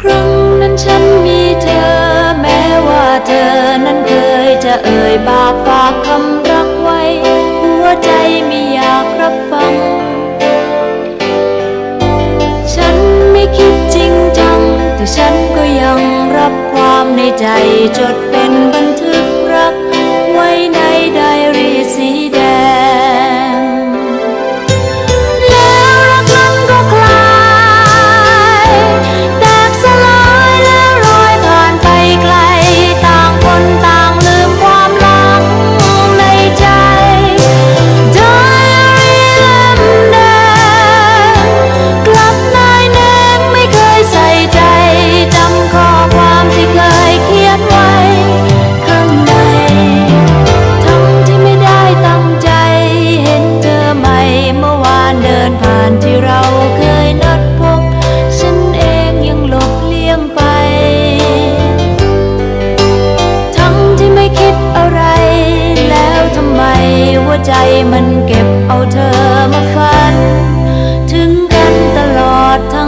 ครั้งนั้นฉันมีเธอ แม้ว่าเธอนั้นเคยจะเอ่ยปากฝากคำรักไว้ หัวใจไม่อยากรับฟัง ฉันไม่คิดจริงจัง แต่ฉันก็ยังรับความในใจจดเป็นบัญ ใจมันเก็บเอาเธอมาฝัน ถึงกันตลอดทั้ง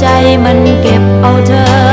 ใจมันเก็บเอาเธอ